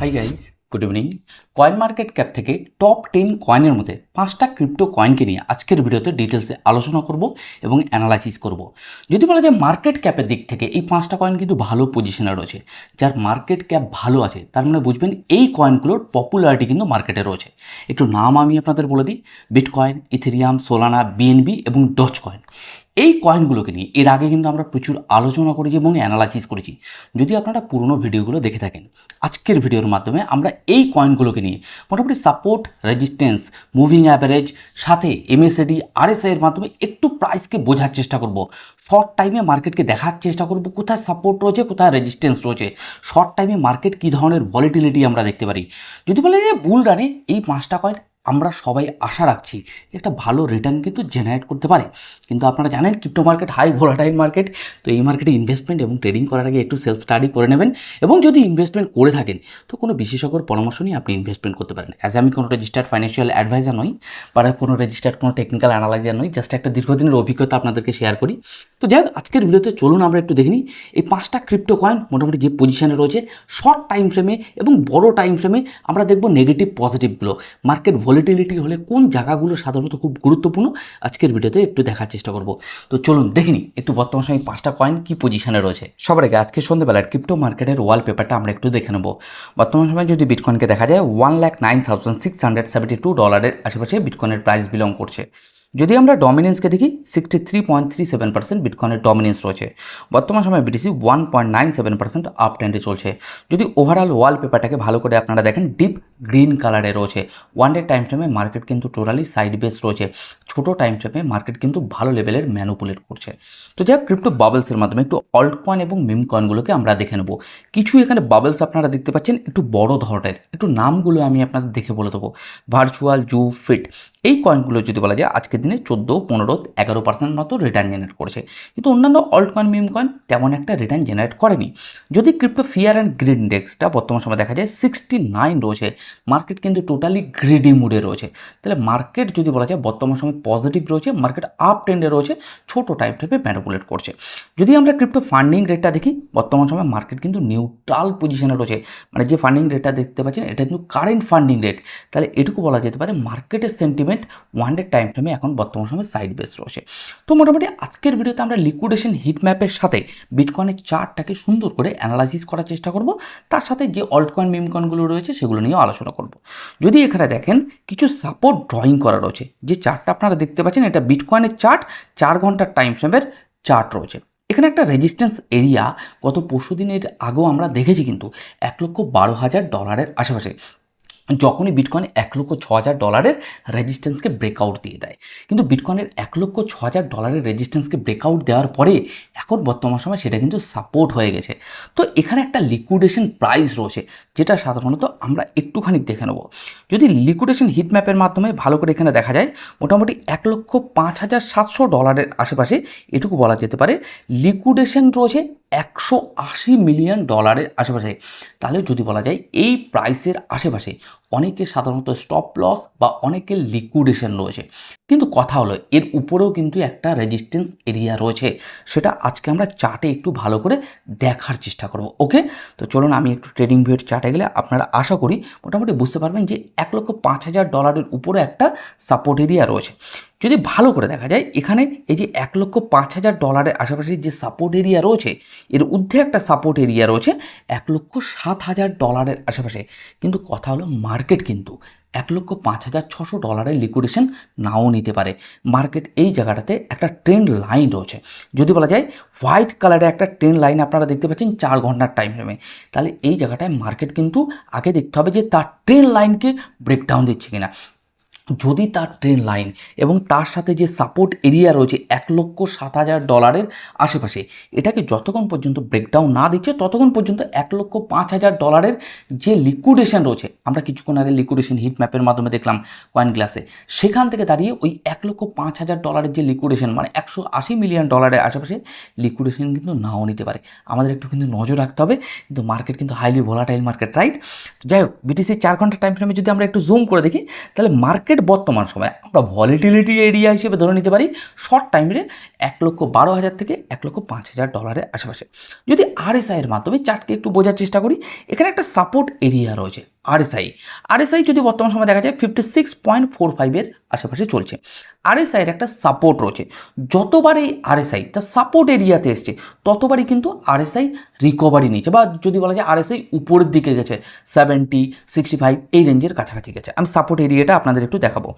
Hi guys good evening coin market cap থেকে top ten কয়েনের মধ্যে পাঁচটা ক্রিপ্টো কয়েনকে নিয়ে আজকের ভিডিওতে ডিটেলসে আলোচনা করব এবং অ্যানালাইসিস করব। যদি বলা যায় মার্কেট ক্যাপের দিক থেকে এই পাঁচটা কয়েন কিন্তু ভালো পজিশনে রয়েছে। যার মার্কেট ক্যাপ ভালো আছে, তার মানে বুঝবেন এই কয়েনগুলোর পপুলারিটি কিন্তু মার্কেটে রয়েছে। একটু নাম আমি আপনাদের বলে দিই বিটকয়েন ইথেরিয়াম সোলানা বিএনবি এবং ডচ কয়েন এই কয়েনগুলোকে নিয়ে এর আগে কিন্তু আমরা প্রচুর আলোচনা করেছি এবং অ্যানালাইসিস করেছি। যদি আপনারা পুরনো ভিডিওগুলো দেখে থাকেন, আজকের ভিডিওর মাধ্যমে আমরা এই কয়েনগুলোকে নিয়ে মোটামুটি সাপোর্ট রেজিস্ট্যান্স মুভিং অ্যাভারেজ সাথে এমএসএডি আরএসআই এর মাধ্যমে একটু প্রাইসকে বোঝার চেষ্টা করব। শর্ট টাইমে মার্কেটকে দেখার চেষ্টা করব, কোথায় সাপোর্ট রয়েছে, কোথায় রেজিস্ট্যান্স রয়েছে। শর্ট টাইমে মার্কেট কী ধরনের ভলিটিলিটি আমরা দেখতে পারি। যদি বলে বুল রানে এই পাঁচটা কয়েন আমরা সবাই আশা রাখছি যে একটা ভালো রিটার্ন কিন্তু জেনারেট করতে পারে। কিন্তু আপনারা জানেন crypto market high volatile market তো এই মার্কেটে ইনভেস্টমেন্ট এবং ট্রেডিং করার আগে একটু সেলফ স্টাডি করে নেবেন এবং যদি ইনভেস্টমেন্ট করে থাকেন, তো কোনো বিশেষজ্ঞর পরামর্শ নিয়ে আপনি ইনভেস্টমেন্ট করতে পারেন। অ্যাজ আমি কোনো রেজিস্টার্ড ফাইন্যান্সিয়াল অ্যাডভাইজার নই বা কোনো রেজিস্টার্ড কোনো টেকনিক্যাল অ্যানালাইজার নই জাস্ট একটা দীর্ঘদিনের অভিজ্ঞতা আপনাদেরকে শেয়ার করি। তো যাই হোক, আজকের ভিডিওতে চলুন আমরা একটু দেখে নিই, এই পাঁচটা ক্রিপ্টো কয়েন মোটামুটি যে পজিশনে রয়েছে শর্ট টাইম ফ্রেমে এবং বড় টাইম ফ্রেমে আমরা দেখব নেগেটিভ পজিটিভগুলো মার্কেট ভলিটিলিটি হলে কোন জায়গাগুলো সাধারণত খুব গুরুত্বপূর্ণ? আজকের ভিডিওতে একটু দেখার চেষ্টা করব। তো চলুন দেখিনি একটু বর্তমান সময় পাঁচটা কয়েন কি পজিশনে রয়েছে? সবার আগে আজকে সন্ধ্যেবেলার ক্রিপ্টো মার্কেটের ওয়াল পেপারটা আমরা একটু দেখে নেব। বর্তমান সময়ে যদি বিটকয়েনকে দেখা যায় one lakh nine thousand six hundred seventy two ডলারের আশেপাশে বিটকয়েনের প্রাইস বিলং করছে। যদি আমরা ডমিনেন্সকে দেখি sixty three point three seven percent বিটকয়েনের dominance রয়েছে। বর্তমান সময় BTC one point nine seven percent up ট্রেন্ডে চলছে। যদি ওভারঅল ওয়াল পেপারটাকে ভালো করে আপনারা দেখেন ডিপ গ্রিন কালারে রয়েছে। ওয়ান ডে টাইম ফ্রেমে মার্কেট কিন্তু টোটালি সাইড বেস রয়েছে। ছোটো টাইম ফ্রেমে মার্কেট কিন্তু ভালো লেভেলের ম্যানুপুলেট করছে। তো যাই ক্রিপ্টো বাবলসের মাধ্যমে একটু অল্ট কয়েন এবং মিম কয়েনগুলোকে আমরা দেখে নেব। কিছু এখানে বাবলস আপনারা দেখতে পাচ্ছেন, একটু বড় ধরনের। একটু নামগুলো আমি আপনাদের দেখে বলে দেবো। ভার্চুয়াল জু ফিট এই কয়েনগুলো যদি বলা যায়, আজকের দিনে চোদ্দ, পনেরো, এগারো পার্সেন্ট মতো রিটার্ন জেনারেট করেছে। কিন্তু অন্যান্য অল্ট কয়েন মিম কয়েন তেমন একটা রিটার্ন জেনারেট করেনি। যদি ক্রিপ্টো ফিয়ার অ্যান্ড গ্রিড ইন্ডেক্সটা বর্তমান সময় দেখা যায় সিক্সটি নাইন রয়েছে। মার্কেট কিন্তু টোটালি গ্রিডি মুডে রয়েছে। তাহলে মার্কেট যদি বলা যায়, বর্তমান সময় পজিটিভ রয়েছে মার্কেট আপ ট্রেন্ডে রয়েছে, ছোটো টাইপ টাইপে ম্যানিপুলেট করছে। যদি আমরা ক্রিপ্টো ফান্ডিং রেটটা দেখি, বর্তমান সময় মার্কেট কিন্তু নিউট্রাল পজিশনে রয়েছে। মানে যে ফান্ডিং রেটটা দেখতে পাচ্ছেন, এটা কিন্তু কারেন্ট ফান্ডিং রেট তাহলে এটুকু বলা যেতে পারে মার্কেটের সেন্টিমেন্ট ওয়ান ডে টাইম ফ্রেমে এখন বর্তমান সময় সাইড বেস রয়েছে। তো মোটামুটি আজকের ভিডিওতে আমরা লিকুইডেশন হিট ম্যাপের সাথে বিটকয়েনের চার্টটাকে সুন্দর করে অ্যানালাইসিস করার চেষ্টা করব। তার সাথে যে অল্ট কয়েন মিম কয়েনগুলো রয়েছে, সেগুলো নিয়েও আলোচনা করব। যদি এখানে দেখেন, কিছু সাপোর্ট ড্রয়িং করা রয়েছে, যে চার্টটা আপনারা দেখতে পাচ্ছেন এটা বিটকয়েনের চার্ট চার ঘণ্টার টাইম ফ্রেমের চার্ট রয়েছে। এখানে একটা রেজিস্ট্যান্স এরিয়া গত পরশু দিনের আগেও আমরা দেখেছি কিন্তু এক লক্ষ বারো হাজার ডলারের আশেপাশে। যখনই বিটকয়েন এক লক্ষ ছ হাজার ডলারের রেজিস্ট্যান্সকে ব্রেকআউট দিয়ে দেয়। কিন্তু বিটকয়েনের এক লক্ষ ছ হাজার ডলারের রেজিস্ট্যান্সকে ব্রেকআউট দেওয়ার পরে এখন বর্তমান সময় সেটা কিন্তু সাপোর্ট হয়ে গেছে। তো এখানে একটা লিকুইডেশন প্রাইস রয়েছে, যেটা সাধারণত আমরা একটুখানি দেখে নেব। যদি লিকুইডেশন হিট ম্যাপের মাধ্যমে ভালো করে এখানে দেখা যায়, মোটামুটি এক লক্ষ পাঁচ হাজার সাতশো ডলারের আশেপাশে এটুকু বলা যেতে পারে লিকুইডেশন রয়েছে একশো আশি মিলিয়ন ডলারের আশেপাশে। তাহলে যদি বলা যায় এই প্রাইসের আশেপাশে অনেকে সাধারণত স্টপ লস বা অনেকের লিকুইডেশন রয়েছে। কিন্তু কথা হলো, এর উপরেও কিন্তু একটা রেজিস্ট্যান্স এরিয়া রয়েছে। সেটা আজকে আমরা চার্টে একটু ভালো করে দেখার চেষ্টা করব ওকে তো চলুন আমি একটু ট্রেডিং ভিউয়ের চার্টে গেলে আপনারা আশা করি মোটামুটি বুঝতে পারবেন যে এক লক্ষ পাঁচ হাজার ডলারের উপরে একটা সাপোর্ট এরিয়া রয়েছে। যদি ভালো করে দেখা যায়, এখানে এই যে এক লক্ষ পাঁচ হাজার ডলারের আশেপাশে যে সাপোর্ট এরিয়া রয়েছে, এর ঊর্ধ্বে একটা সাপোর্ট এরিয়া রয়েছে এক লক্ষ সাত হাজার ডলারের আশেপাশে। কিন্তু কথা হলো মার্কেট কিন্তু এক লক্ষ পাঁচ হাজার ছশো ডলারের লিকুইডেশন নাও নিতে পারে। মার্কেট এই জায়গাটাতে একটা ট্রেন্ড লাইন রয়েছে। যদি বলা যায় হোয়াইট কালারে একটা ট্রেন্ড লাইন আপনারা দেখতে পাচ্ছেন চার ঘণ্টার টাইম ফ্রেমে তাহলে এই জায়গাটায় মার্কেট কিন্তু আগে দেখতে হবে যে তার ট্রেন লাইনকে ব্রেকডাউন দিচ্ছে কিনা। যদি তার ট্রেন লাইন এবং তার সাথে যে সাপোর্ট এরিয়া রয়েছে এক লক্ষ সাত হাজার ডলারের আশেপাশে, এটাকে যতক্ষণ পর্যন্ত ব্রেকডাউন না দিচ্ছে, ততক্ষণ পর্যন্ত এক লক্ষ পাঁচ হাজার ডলারের যে লিকুইডেশন রয়েছে, আমরা কিছুক্ষণ আগে লিকুইডেশন হিট ম্যাপের মাধ্যমে দেখলাম কয়েন গ্লাসে সেখান থেকে দাঁড়িয়ে ওই এক লক্ষ পাঁচ হাজার ডলারের যে লিকুইডেশন মানে একশো আশি মিলিয়ন ডলারের আশেপাশে লিকুইডেশন কিন্তু নাও নিতে পারে। আমাদের একটু কিন্তু নজর রাখতে হবে, কিন্তু মার্কেট কিন্তু হাইলি ভোলাটাইল মার্কেট রাইট যাই হোক বিটিসি চার ঘণ্টা টাইম ফ্রেমে যদি আমরা একটু জুম করে দেখি, তাহলে মার্কেট মার্কেট বর্তমান সময়ে। আমরা ভলিটিলিটি এরিয়া হিসেবে ধরে নিতে পারি শর্ট টাইমে এক লক্ষ বারো হাজার থেকে এক লক্ষ পাঁচ হাজার ডলারের আশেপাশে। যদি আরএসআই এর মাধ্যমে চার্টকে একটু বোঝার চেষ্টা করি, এখানে একটা সাপোর্ট এরিয়া রয়েছে আরএসআই আরএসআই যদি বর্তমান সময় দেখা যায় ফিফটি সিক্স পয়েন্ট ফোর ফাইভের আশেপাশে চলছে। আরএসআই এর একটা সাপোর্ট রয়েছে। যতবার এই আরএসআই তার সাপোর্ট এরিয়াতে এসছে, ততবারই কিন্তু আরএসআই রিকভারি নিয়েছে বা যদি বলা যায় আরএসআই উপরের দিকে গেছে সেভেন্টি সিক্সটি ফাইভ এই রেঞ্জের কাছাকাছি গেছে। আমি সাপোর্ট এরিয়াটা আপনাদের একটু দেখাবো।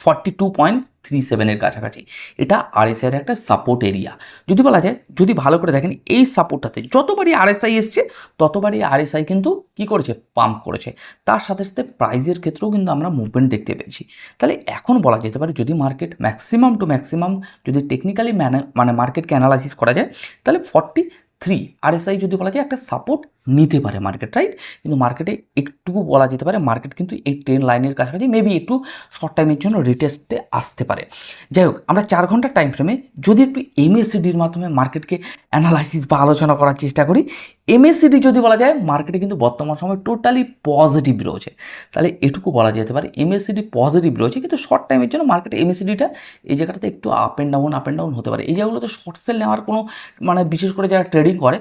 ফর্টি টু পয়েন্ট থ্রি সেভেনের কাছাকাছি। এটা আরএসআইয়ের একটা সাপোর্ট এরিয়া যদি বলা যায়, যদি ভালো করে দেখেন, এই সাপোর্টটাতে যতবারই আরএসআই এসছে, ততবারই আরএসআই কিন্তু কি করেছে? পাম্প করেছে। তার সাথে সাথে প্রাইজের ক্ষেত্রেও কিন্তু আমরা মুভমেন্ট দেখতে পেয়েছি। তাহলে এখন বলা যেতে পারে, যদি মার্কেট ম্যাক্সিমাম টু ম্যাক্সিমাম যদি টেকনিক্যালি মানে মার্কেটকে অ্যানালাইসিস করা যায়, তাহলে ফর্টি থ্রি আরএসআই যদি বলা যায় একটা সাপোর্ট নিতে পারে মার্কেট রাইট কিন্তু মার্কেটে একটু বলা যেতে পারে মার্কেট কিন্তু এই ট্রেন লাইনের কাছাকাছি মেবি একটু শর্ট টাইমের জন্য রিটেস্টে আসতে পারে। যাই হোক, আমরা চার ঘণ্টার টাইম ফ্রেমে যদি একটু এমএসসিডির মাধ্যমে মার্কেটকে অ্যানালাইসিস বা আলোচনা করার চেষ্টা করি এমএসসিডি যদি বলা যায় মার্কেটে কিন্তু বর্তমান সময় টোটালি পজিটিভ রয়েছে। তাহলে এটুকু বলা যেতে পারে এমএসসিডি পজিটিভ রয়েছে, কিন্তু শর্ট টাইমের জন্য মার্কেটে এমএসসিডিটা এই জায়গাটাতে একটু up and down up and down হতে পারে। এই জায়গাগুলোতে শর্ট সেল নেওয়ার কোনো মানে বিশেষ করে যারা ট্রেডিং করে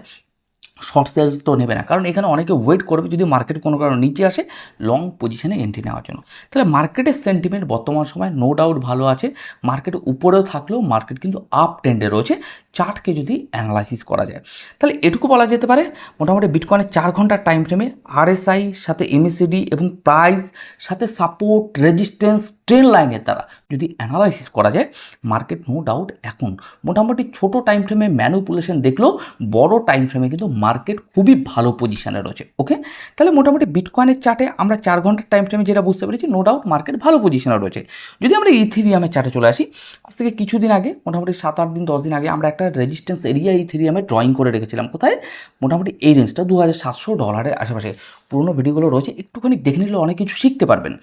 শর্ট সেল তো নেবে না। কারণ এখানে অনেকে ওয়েট করবে যদি মার্কেট কোনো কারণে নিচে আসে লং পজিশনে এন্ট্রি নেওয়ার জন্য। তাহলে মার্কেটের সেন্টিমেন্ট বর্তমান সময় নো ডাউট ভালো আছে। মার্কেট উপরেও থাকলেও মার্কেট কিন্তু আপ ট্রেন্ডে রয়েছে। চার্টকে যদি অ্যানালাইসিস করা যায়। তাহলে এটুকু বলা যেতে পারে, মোটামুটি বিটকয়েনের চার ঘণ্টার টাইম ফ্রেমে আরএসআই সাথে এমএসিডি এবং প্রাইস সাথে সাপোর্ট রেজিস্ট্যান্স ট্রেন লাইনের দ্বারা যদি অ্যানালাইসিস করা যায় মার্কেট নো ডাউট এখন। মোটামুটি ছোট টাইম ফ্রেমে ম্যানুপুলেশন দেখলেও বড় টাইম ফ্রেমে কিন্তু মার্কেট খুবই ভালো পজিশনে রয়েছে। ওকে তাহলে মোটামুটি বিটকয়েনের চার্টে আমরা চার ঘণ্টার টাইম ফ্রেমে যেটা বুঝতে পেরেছি নো ডাউট মার্কেট ভালো পজিশনে রয়েছে। যদি আমরা ইথিরিয়ামের চার্টে চলে আসি, আজ থেকে কিছুদিন আগে, মোটামুটি সাত আট দিন, দশ দিন আগে আমরা রেজিস্ট্যান্স এরিয়া এই থ্রি আমি ড্রয়িং করে রেখেছিলাম। কোথায়? মোটামুটি এই রেঞ্জটা দু হাজার সাতশো ডলারের আশেপাশে। পুরোনো ভিডিওগুলো রয়েছে, একটুখানি দেখে নিলে অনেক কিছু শিখতে পারবেন।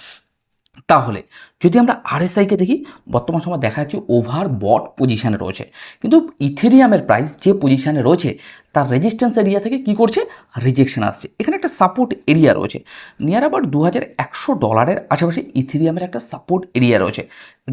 তাহলে, যদি আমরা আরএসআইকে দেখি, বর্তমান সময় দেখা যাচ্ছে ওভার বট পজিশানে রয়েছে। কিন্তু ইথেরিয়ামের প্রাইস যে পজিশানে রয়েছে তার রেজিস্ট্যান্স এরিয়া থেকে কি করছে? রিজেকশন আসছে। এখানে একটা সাপোর্ট এরিয়া রয়েছে। নিয়ার অ্যাবাউট দু হাজার একশো ডলারের আশেপাশে ইথেরিয়ামের একটা সাপোর্ট এরিয়া রয়েছে।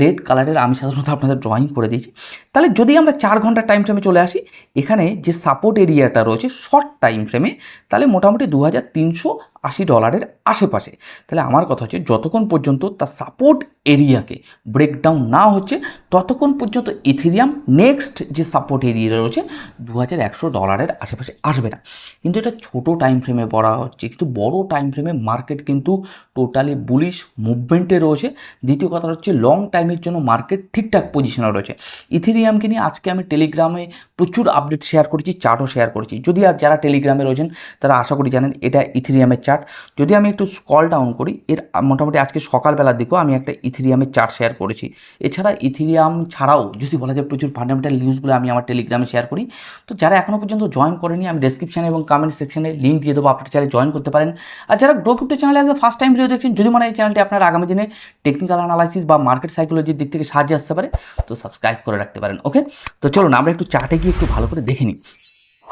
রেড কালারের আমি সাধারণত আপনাদের ড্রয়িং করে দিয়েছি। তাহলে যদি আমরা চার ঘণ্টা টাইম ফ্রেমে চলে আসি, এখানে যে সাপোর্ট এরিয়াটা রয়েছে শর্ট টাইম ফ্রেমে তাহলে মোটামুটি দু হাজার তিনশো আশি ডলারের আশেপাশে। তাহলে আমার কথা হচ্ছে, যতক্ষণ পর্যন্ত তার সাপোর্ট এরিয়াকে ব্রেকডাউন না হচ্ছে, ততক্ষণ পর্যন্ত ইথেরিয়াম নেক্সট যে সাপোর্ট এরিয়া রয়েছে দু হাজার একশো ডলারের আশেপাশে আসবে না। কিন্তু এটা ছোট টাইম ফ্রেমে পড়া হচ্ছে, কিন্তু বড় টাইম ফ্রেমে মার্কেট কিন্তু টোটালি বুলিশ মুভমেন্টে রয়েছে। দ্বিতীয় কথা হচ্ছে লং টাইমের জন্য মার্কেট ঠিকঠাক পজিশনে রয়েছে। ইথেরিয়ামকে নিয়ে আজকে আমি টেলিগ্রামে প্রচুর আপডেট শেয়ার করেছি চার্টও শেয়ার করেছি। যদি আর যারা টেলিগ্রামে রয়েছেন, তারা আশা করি জানেন, এটা ইথেরিয়ামের চার্ট যদি আমি একটু স্কল ডাউন করি, এর মোটামুটি আজকে সকালবেলার দিকেও আমি একটা ইথেরিয়ামের চার্ট শেয়ার করেছি। এছাড়া ইথেরিয়াম ছাড়াও, যদি বলা যায় প্রচুর ফান্ডামেন্টাল নিউজগুলো আমি আমার টেলিগ্রামে শেয়ার করি, তো যারা এখনও পর্যন্ত জয়েন করেনি আমি ডেসক্রিপশানে এবং কমেন্ট সেকশনে লিঙ্ক দিয়ে দেবো, আপনার চ্যানেলে জয়েন করতে পারেন। আর যারা গ্রো ক্রিপ্টো চ্যানেলে অ্যাজ ফার্স্ট টাইম ভিডিও দেখছেন, যদি মনে হয় এই চ্যানেলটি আপনার আগামী দিনে টেকনিক্যাল অ্যানালাইসিস বা মার্কেট সাইকোলজির দিক থেকে সাহায্য আসতে পারে, তো সাবস্ক্রাইব করে রাখতে পারেন ওকে তো চলুন, আমরা একটু চার্টে গিয়ে একটু ভালো করে দেখে নিই।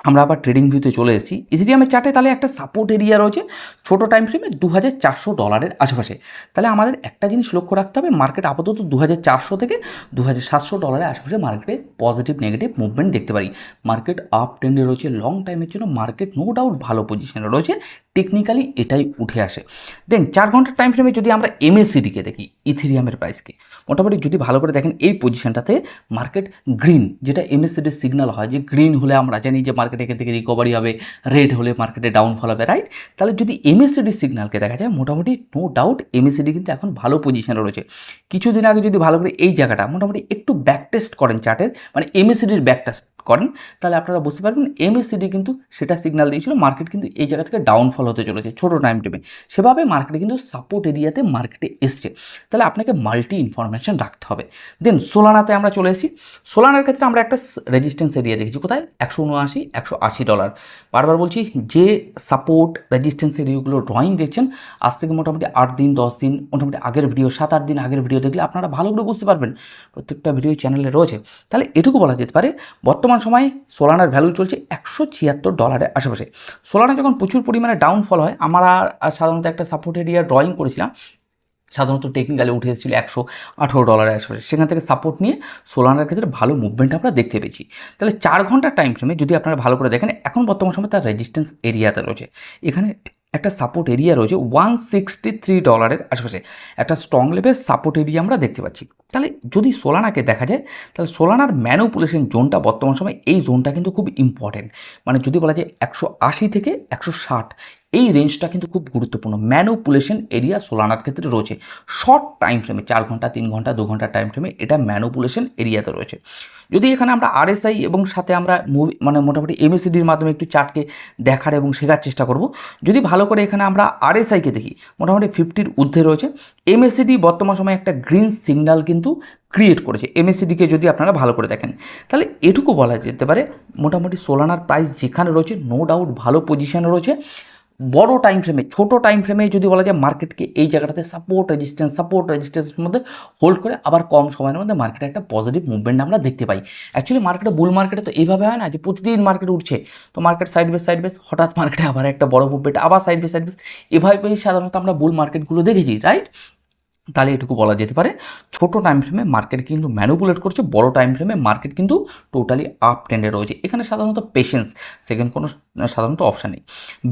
আমরা আবার ট্রেডিং ভিউতে চলে এসেছি। ইথেরিয়ামের চার্টে তাহলে একটা সাপোর্ট এরিয়া রয়েছে, ছোটো টাইম ফ্রেমে দু হাজার চারশো ডলারের আশেপাশে। তাহলে আমাদের একটা জিনিস লক্ষ্য রাখতে হবে মার্কেট আপাতত দু হাজার চারশো থেকে দু হাজার সাতশো ডলারের আশেপাশে মার্কেটে পজিটিভ নেগেটিভ মুভমেন্ট দেখতে পারি। মার্কেট আপ ট্রেন্ডে রয়েছে লং টাইমের জন্য মার্কেট নো ডাউট ভালো পজিশনে রয়েছে। টেকনিক্যালি এটাই উঠে আসে। দেন চার ঘণ্টার টাইম ফ্রেমে যদি আমরা এমএসিডিকে দেখি ইথেরিয়ামের প্রাইসকে মোটামুটি যদি ভালো করে দেখেন, এই পজিশনটাতে মার্কেট গ্রিন যেটা এমএসিডির সিগনাল হয়, যে গ্রিন হলে আমরা জানি যে মার্কেট এখান থেকে রিকভারি হবে রেড হলে মার্কেটে ডাউনফল হবে রাইট তাহলে যদি এমএসিডি সিগনালকে দেখা যায়, মোটামুটি নো ডাউট এমএসিডি কিন্তু এখন ভালো পজিশনে রয়েছে। কিছুদিন আগে যদি ভালো করে এই জায়গাটা, মোটামুটি একটু ব্যাক টেস্ট করেন চার্টের মানে এমএসিডির ব্যাক টেস্ট করেন, তাহলে আপনারা বুঝতে পারবেন এমএসিডি কিন্তু সেটা সিগনাল দিয়েছিল মার্কেট কিন্তু এই জায়গা থেকে ডাউনফল হতে চলেছে, ছোটো টাইম টেমে সেভাবে মার্কেটে কিন্তু সাপোর্ট এরিয়াতে মার্কেটে এসছে। তাহলে আপনাকে মাল্টি ইনফরমেশন রাখতে হবে। দেন সোলানাতে আমরা চলে এসেছি। সোলানার ক্ষেত্রে আমরা একটা রেজিস্ট্যান্স এরিয়া দেখেছি, কোথায়? একশো উনআশি, একশো আশি ডলার বারবার বলছি, যে সাপোর্ট রেজিস্ট্যান্স এরিয়াগুলো ড্রয়িং দেখছেন, আজ থেকে মোটামুটি আট দিন, দশ দিন, মোটামুটি আগের ভিডিও সাত, আট দিন আগের ভিডিও দেখলে আপনারা ভালো করে বুঝতে পারবেন, প্রত্যেকটা ভিডিও চ্যানেলে রয়েছে। তাহলে এটুকু বলা যেতে পারে, বর্তমান সময়ে সোলানার ভ্যালু চলছে একশো ছিয়াত্তর ডলারের আশেপাশে। সোলানা যখন প্রচুর পরিমাণে ডাউনফল হয়, আমরা সাধারণত একটা সাপোর্ট এরিয়া ড্রয়িং করেছিলাম। সাধারণত টেকনিক্যালি উঠে এসেছিল একশো আঠেরো ডলারের আশেপাশে। সেখান থেকে সাপোর্ট নিয়ে সোলানার ক্ষেত্রে ভালো মুভমেন্ট আমরা দেখতে পেয়েছি। তাহলে চার ঘণ্টার টাইম ফ্রেমে যদি আপনারা ভালো করে দেখেন, এখন বর্তমান সময় তার রেজিস্ট্যান্স এরিয়াতে রয়েছে। এখানে একটা সাপোর্ট এরিয়া রয়েছে ওয়ান সিক্সটি থ্রি ডলারের আশেপাশে। একটা স্ট্রং লেভেল সাপোর্ট এরিয়া আমরা দেখতে পাচ্ছি। তাহলে যদি সোলানাকে দেখা যায়, তাহলে সোলানার ম্যানুপুলেশন জোনটা বর্তমান সময় এই জোনটা কিন্তু খুব ইম্পর্টেন্ট মানে যদি বলা যায় একশো আশি থেকে একশো ষাট এই রেঞ্জটা কিন্তু খুব গুরুত্বপূর্ণ। ম্যানুপুলেশন এরিয়া সোলানার ক্ষেত্রে রয়েছে। শর্ট টাইম ফ্রেমে চার ঘণ্টা, তিন ঘণ্টা, দু ঘণ্টা টাইম ফ্রেমে এটা ম্যানুপুলেশন এরিয়াতে রয়েছে। যদি এখানে আমরা আরএসআই এবং সাথে আমরা মুভি মানে মোটামুটি এমএসিডির মাধ্যমে একটু চার্টকে দেখার এবং শেখার চেষ্টা করব। যদি ভালো করে এখানে আমরা আরএসআইকে দেখি, মোটামুটি ফিফটির ঊর্ধ্বে রয়েছে। এমএসিডি বর্তমান সময়ে একটা গ্রিন সিগন্যাল কিন্তু ক্রিয়েট করেছে। এমএসিডিকে যদি আপনারা ভালো করে দেখেন, তাহলে এটুকু বলা যেতে পারে, মোটামুটি সোলানার প্রাইস যেখানে রয়েছে নো ডাউট ভালো পজিশনে রয়েছে। বড় টাইম ফ্রেমে ছোট টাইম ফ্রেমে যদি বলা যায় মার্কেটকে এই জায়গাটাতে সাপোর্ট রেজিস্ট্যান্স সাপোর্ট রেজিস্ট্যান্সের মধ্যে হোল্ড করে আবার কম সময়ের মধ্যে মার্কেটে একটা পজিটিভ মুভমেন্ট আমরা দেখতে পাই। অ্যাকচুয়ালি মার্কেটে বুল মার্কেটে তো এইভাবে হয় না যে প্রতিদিন মার্কেট উঠছে। তো market side base side base হঠাৎ মার্কেটে আবার একটা বড় মুভমেন্ট আবার সাইড বেস সাইড বেস এভাবেই সাধারণত আমরা বুল মার্কেটগুলো দেখেছি রাইট তাহলে এটুকু বলা যেতে পারে, ছোট টাইম ফ্রেমে মার্কেট কিন্তু ম্যানুপুলেট করছে, বড় টাইম ফ্রেমে মার্কেট কিন্তু টোটালি আপ ট্রেন্ডে রয়েছে। এখানে সাধারণত পেশেন্স সেকেন্ড কোনো সাধারণত অপশান নেই।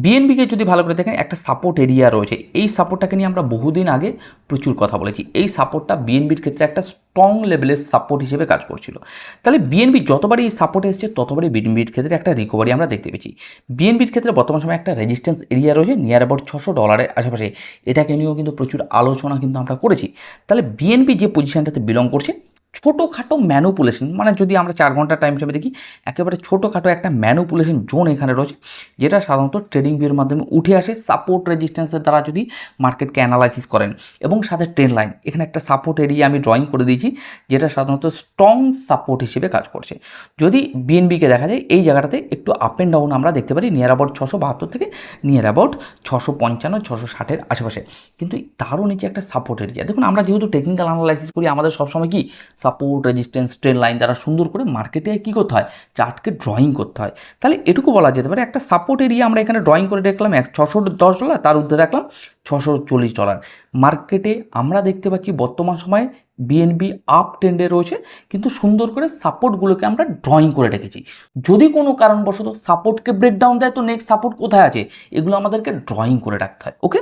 বিএনবিকে যদি ভালো করে দেখেন, একটা সাপোর্ট এরিয়া রয়েছে। এই সাপোর্টটাকে নিয়ে আমরা বহুদিন আগে প্রচুর কথা বলেছি। এই সাপোর্টটা বিএনবির ক্ষেত্রে একটা স্ট্রং লেভেলের সাপোর্ট হিসেবে কাজ করছিল। তাহলে বিএনবি যতবারই এই সাপোর্ট এসেছে, ততবারই বিএনবির ক্ষেত্রে একটা রিকভারি আমরা দেখতে পেয়েছি। বিএনবির ক্ষেত্রে বর্তমান সময় একটা রেজিস্ট্যান্স এরিয়া রয়েছে নিয়ার অ্যাবাউট ছশো ডলারের আশেপাশে। এটাকে নিয়েও কিন্তু প্রচুর আলোচনা কিন্তু আমরা করেছি। তাহলে বিএনপি যে পজিশানটাতে বিলং করছে ছোটোখাটো ম্যানুপুলেশন মানে যদি আমরা চার ঘণ্টা টাইম ফ্রেমে দেখি, একেবারে ছোটোখাটো একটা ম্যানুপুলেশন জোন এখানে রয়েছে, যেটা সাধারণত ট্রেডিং ভিউর মাধ্যমে উঠে আসে সাপোর্ট রেজিস্ট্যান্সের দ্বারা যদি মার্কেটকে অ্যানালাইসিস করেন, এবং সাথে ট্রেন লাইন এখানে একটা সাপোর্ট এরিয়া আমি ড্রয়িং করে দিয়েছি, যেটা সাধারণত স্ট্রং সাপোর্ট হিসেবে কাজ করছে। যদি বিএনবিকে দেখা যায়, এই জায়গাটাতে একটু আপ অ্যান্ড ডাউন আমরা দেখতে পারি নিয়ার অ্যাবাউট ছশো বাহাত্তর থেকে নিয়ার অ্যাবাউট ছশো পঞ্চান্ন ছশো ষাটের আশেপাশে। কিন্তু তারও নিচে একটা সাপোর্ট এরিয়া দেখুন আমরা যেহেতু টেকনিক্যাল অ্যানালাইসিস করি, আমাদের সবসময় কি সাপোর্ট রেজিস্ট্যান্স ট্রেন লাইন দ্বারা সুন্দর করে মার্কেটে কী করতে হয়? চার্টকে ড্রয়িং করতে হয়। তাহলে এটুকু বলা যেতে পারে, একটা সাপোর্ট এরিয়া আমরা এখানে ড্রয়িং করে দেখলাম এক ছশো দশ ডলার তার ঊর্ধ্বে রাখলাম ছশো চল্লিশ ডলার মার্কেটে আমরা দেখতে পাচ্ছি বর্তমান সময়ে বিএনবি আপ ট্রেন্ডে রয়েছে, কিন্তু সুন্দর করে সাপোর্টগুলোকে আমরা ড্রয়িং করে রেখেছি। যদি কোনো কারণবশত সাপোর্টকে ব্রেকডাউন দেয়, তো নেক্সট সাপোর্ট কোথায় আছে? এগুলো আমাদেরকে ড্রয়িং করে রাখতে হয় ওকে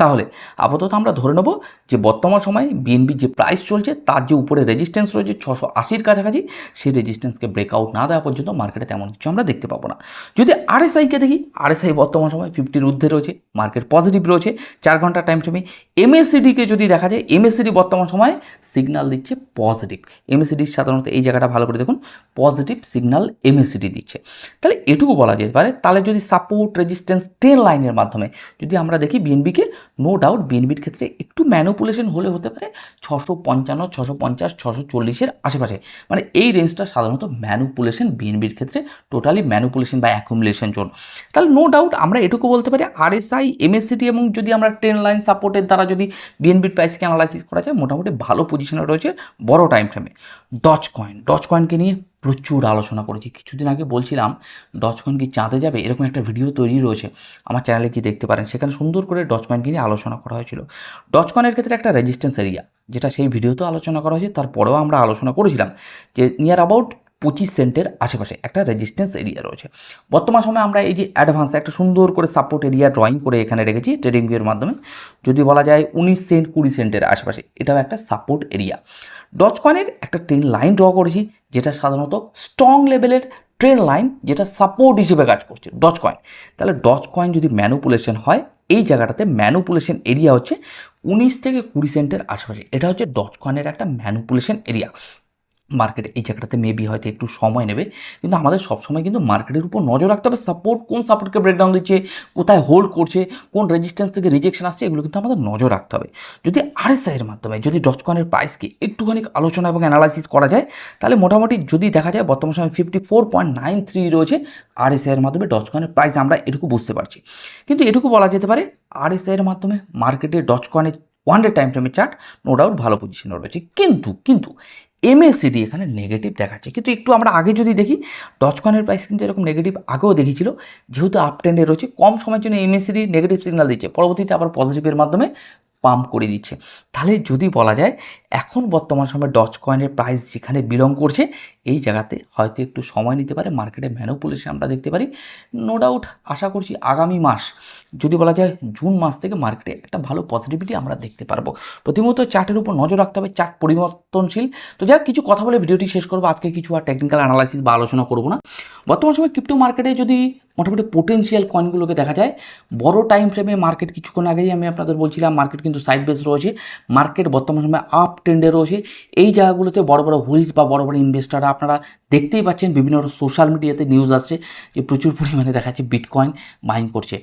তাহলে আপাতত আমরা ধরে নেব যে বর্তমান সময়ে বিএনবি যে প্রাইস চলছে, তার যে উপরে রেজিস্ট্যান্স রয়েছে ছশো আশির কাছাকাছি, সেই রেজিস্ট্যান্সকে ব্রেকআউট না দেওয়া পর্যন্ত মার্কেটে তেমন কিছু আমরা দেখতে পাবো না। যদি আরএসআইকে দেখি আরএসআই বর্তমান সময় ফিফটির ঊর্ধ্বে রয়েছে মার্কেট পজিটিভ রয়েছে, চার ঘণ্টা টাইম ফ্রেমে এমএসিডিকে যদি দেখা যায় এমএসিডি বর্তমান সময়ে সিগনাল দিচ্ছে পজিটিভ এমএসিডি সাধারণত এই জায়গাটা ভালো করে দেখুন পজিটিভ সিগনাল এমএসিডি দিচ্ছে। তাহলে এটুকু বলা যেতে পারে, তাহলে যদি সাপোর্ট রেজিস্ট্যান্স ট্রেন লাইনের মাধ্যমে যদি আমরা দেখি বিএনবিকে নো ডাউট বিএনবির ক্ষেত্রে একটু ম্যানুপুলেশন হলে হতে পারে ছশো পঞ্চান্ন, ছশো পঞ্চাশ, ছশো চল্লিশের আশেপাশে। মানে এই রেঞ্জটা সাধারণত ম্যানুপুলেশন বিএনবির ক্ষেত্রে টোটালি ম্যানুপুলেশন বা অ্যাকুমুলেশন জোন। তাহলে নো ডাউট আমরা এটুকু বলতে পারি আরএসআই এমএসসিটি এবং যদি আমরা ট্রেন লাইন সাপোর্টের দ্বারা যদি বিএনবির প্রাইসকে অ্যানালাইসিস করা যায়, মোটামুটি ভালো পজিশনে রয়েছে বড় টাইম ফ্রেমে ডচ কয়েন ডচ কয়েনকে নিয়ে প্রচুর আলোচনা করেছি। কিছুদিন আগে বলছিলাম ডচ কয়েন কি চাঁদে যাবে? এরকম একটা ভিডিও তৈরি রয়েছে। আমার চ্যানেলে কি দেখতে পারেন। সেখানে সুন্দর করে ডচ কয়েনকে নিয়ে আলোচনা করা হয়েছিল। ডচ কয়েনের ক্ষেত্রে একটা রেজিস্ট্যান্স এরিয়া যেটা সেই ভিডিওতেও আলোচনা করা হয়েছে। তারপরেও আমরা আলোচনা করেছিলাম যে নিয়ার অ্যাবাউট পঁচিশ সেন্টের আশেপাশে একটা রেজিস্ট্যান্স এরিয়া রয়েছে। বর্তমান সময়ে আমরা এই যে অ্যাডভান্স একটা সুন্দর করে সাপোর্ট এরিয়া ড্রয়িং করে এখানে রেখেছি ট্রেডিং ভিউয়ের মাধ্যমে। যদি বলা যায় উনিশ সেন্ট, কুড়ি সেন্টের আশেপাশে এটাও একটা সাপোর্ট এরিয়া ডচ কয়েনের একটা ট্রেন লাইন ড্র করেছি, যেটা সাধারণত স্ট্রং লেভেলের ট্রেন লাইন যেটা সাপোর্ট হিসেবে কাজ করছে ডচ কয়েন তাহলে ডচ কয়েন যদি ম্যানুপুলেশন হয়, এই জায়গাটাতে ম্যানুপুলেশন এরিয়া হচ্ছে উনিশ থেকে কুড়ি সেন্টের আশেপাশে। এটা হচ্ছে ডচ কয়েনের একটা ম্যানুপুলেশন এরিয়া মার্কেট এই জায়গাটাতে মেবি হয়তো একটু সময় নেবে। কিন্তু আমাদের সবসময় কিন্তু মার্কেটের উপর নজর রাখতে হবে। সাপোর্ট কোন সাপোর্টকে ব্রেকডাউন দিচ্ছে, কোথায় হোল্ড করছে, কোন রেজিস্ট্যান্স থেকে রিজেকশন আসছে, এগুলো কিন্তু আমাদের নজর রাখতে হবে। যদি আরএসআই এর মাধ্যমে, যদি ডচকয়েনের প্রাইসকে একটুখানি আলোচনা এবং অ্যানালাইসিস করা যায়, তাহলে মোটামুটি যদি দেখা যায়, বর্তমান সময় fifty four point nine three রয়েছে আরএসআই এর মাধ্যমে ডচকয়েনের প্রাইস আমরা এটুকু বুঝতে পারছি। কিন্তু এটুকু বলা যেতে পারে আরএসআই এর মাধ্যমে মার্কেটে ডচকয়েনের ওয়ান ডে টাইম ফ্রেমের চার্ট নো ডাউট ভালো পজিশনে রয়েছে। কিন্তু কিন্তু এমএসিডি এখানে নেগেটিভ দেখাচ্ছে। কিন্তু একটু আমরা আগে যদি দেখি ডচকনের প্রাইস কিন্তু এরকম নেগেটিভ আগেও দেখেছিল যেহেতু আপ ট্রেন্ডে রয়েছে, কম সময়ের জন্য এমএসিডি নেগেটিভ সিগনাল দিচ্ছে। পরবর্তীতে আবার পজিটিভের মাধ্যমে পাম্প করে দিচ্ছে। তাহলে যদি বলা যায়, এখন বর্তমান সময়ে ডচ কয়েনের প্রাইস যেখানে বিলং করছে, এই জায়গাতে হয়তো একটু সময় নিতে পারে মার্কেটে ম্যানোপুলেশন আমরা দেখতে পারি। নো ডাউট আশা করছি আগামী মাস, যদি বলা যায় জুন মাস থেকে মার্কেটে একটা ভালো পজিটিভিটি আমরা দেখতে পারব। প্রতিমত চার্টের উপর নজর রাখতে হবে, চার্ট পরিবর্তনশীল। তো যাই কিছু কথা বলে ভিডিওটি শেষ করব। আজকে কিছু আর টেকনিক্যাল অ্যানালাইসিস বা আলোচনা করব না। বর্তমান সময় ক্রিপ্টো মার্কেটে যদি মোটামুটি পোটেন্সিয়াল কয়েনগুলোকে দেখা যায়। বড় টাইম ফ্রেমে মার্কেট কিছুক্ষণ আগেই আমি আপনাদের বলছিলাম মার্কেট কিন্তু সাইড বেস রয়েছে। মার্কেট বর্তমান সময় আপ ট্রেন্ডে রয়েছে। এই জায়গাগুলোতে বড় বড় হুইলস বা বড় বড় ইনভেস্টাররা আপনারা দেখতেই পাচ্ছেন, বিভিন্ন সোশ্যাল মিডিয়াতে নিউজ আসছে যে প্রচুর পরিমাণে দেখা যাচ্ছে বিটকয়েন বাইং করছে।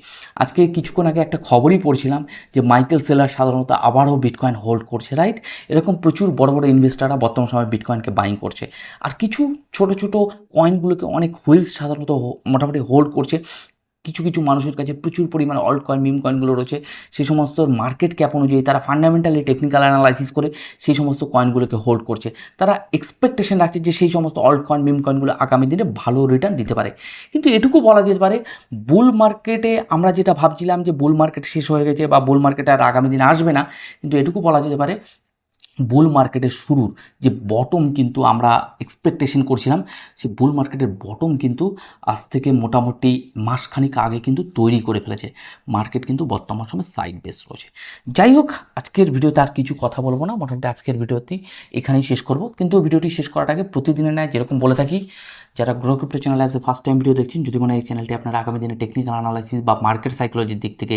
আজকে কিছুক্ষণ আগে একটা খবরই পড়ছিলাম যে মাইকেল সেলার সাধারণত আবারও বিটকয়েন হোল্ড করছে রাইট এরকম প্রচুর বড় বড় ইনভেস্টাররা বর্তমান সময় বিটকয়েনকে বাইং করছে। আর কিছু ছোট ছোট কয়েনগুলোকে অনেক হুইলস সাধারণত মোটামুটি হোল্ড করছে। কিছু কিছু মানুষের কাছে প্রচুর পরিমাণে অল্ট কয়েন মিম কয়েনগুলো রয়েছে। সেই সমস্ত মার্কেট ক্যাপ অনুযায়ী তারা ফান্ডামেন্টালি টেকনিক্যাল অ্যানালাইসিস করে সেই সমস্ত কয়েনগুলোকে হোল্ড করছে। তারা এক্সপেকটেশন রাখছে যে সেই সমস্ত অল্ট কয়েন মিম কয়েনগুলো আগামী দিনে ভালো রিটার্ন দিতে পারে। কিন্তু এটুকু বলা যেতে পারে বুল মার্কেটে আমরা যেটা ভাবছিলাম যে বুল মার্কেট শেষ হয়ে গেছে বা বুল মার্কেট আর আগামী দিনে আসবে না, কিন্তু এটুকু বলা যেতে পারে বুল মার্কেটের শুরুর যে বটম কিন্তু আমরা এক্সপেকটেশন করছিলাম সেই বুল মার্কেটের বটম কিন্তু আজ থেকে মোটামুটি মাসখানিক আগে কিন্তু তৈরি করে ফেলেছে। মার্কেট কিন্তু বর্তমান সময় সাইড বেস রয়েছে। যাই হোক, আজকের ভিডিওতে আর কিছু কথা বলব না, মোটামুটি আজকের ভিডিওটি এখানেই শেষ করব। কিন্তু ভিডিওটি শেষ করার আগে প্রতিদিনের ন্যায় যেরকম বলে থাকি, যারা গ্রো ক্রিপ্টো চ্যানেলে আজ ফার্স্ট টাইম ভিডিও দেখছেন, যদি মনে হয় এই চ্যানেলটি আপনার আগামী দিনে টেকনিক্যাল অ্যানালাইসিস বা মার্কেট সাইকোলজির দিক থেকে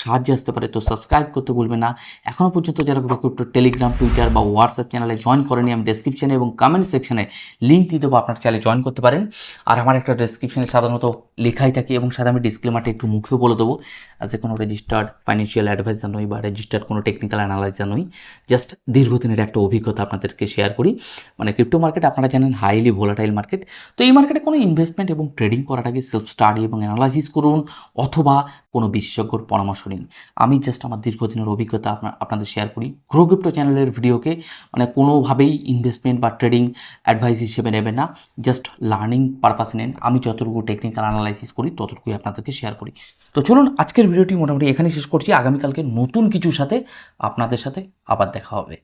সাহায্য আসতে পারে, তো সাবস্ক্রাইব করতে ভুলবেন না। এখনও পর্যন্ত যারা গ্রো ক্রিপ্টো টেলিগ্রাম টুইটার বা হোয়াটসঅ্যাপ চ্যানেলে জয়েন করেনি আমি ডেসক্রিপশনে এবং কমেন্ট সেকশনে লিঙ্ক দিয়ে দেবো। আপনার চ্যানেলে জয়েন করতে পারেন। আর আমার একটা ডেসক্রিপশনে সাধারণত লেখাই থাকে এবং সাথে আমি ডিসক্লেমারটা একটু মুখেও বলে দেবো। আজ কোনো রেজিস্টার্ড ফাইন্যান্সিয়াল অ্যাডভাইজার নই বা রেজিস্টার্ড কোনো টেকনিক্যাল অ্যানালাইজার নই। জাস্ট দীর্ঘদিনের একটা অভিজ্ঞতা আপনাদেরকে শেয়ার করি। মানে ক্রিপ্টো মার্কেট আপনারা জানেন হাইলি ভোলাটাইল মার্কেট তো এই মার্কেটে কোনো ইনভেস্টমেন্ট এবং ট্রেডিং আগে সেলফ স্টাডি এবং অ্যানালাইসিস করুন অথবা কোনো বিশেষজ্ঞর পরামর্শ নিন। আমি জাস্ট আমার দীর্ঘদিনের অভিজ্ঞতা আপনা- আপনাদের শেয়ার করি। গ্রো ক্রিপ্টো চ্যানেলের ভিডিওকে মানে কোনোভাবেই ইনভেস্টমেন্ট বা ট্রেডিং অ্যাডভাইস হিসেবে নেবেন না জাস্ট লার্নিং পারপাস নেন। আমি যতটুকু টেকনিক্যাল অ্যানালাইসিস করি, ততটুকুই আপনাদেরকে শেয়ার করি। তো চলুন আজকের ভিডিওটি মোটামুটি এখানে শেষ করছি। আগামীকালকে নতুন কিছুর সাথে আপনাদের সাথে আবার দেখা হবে।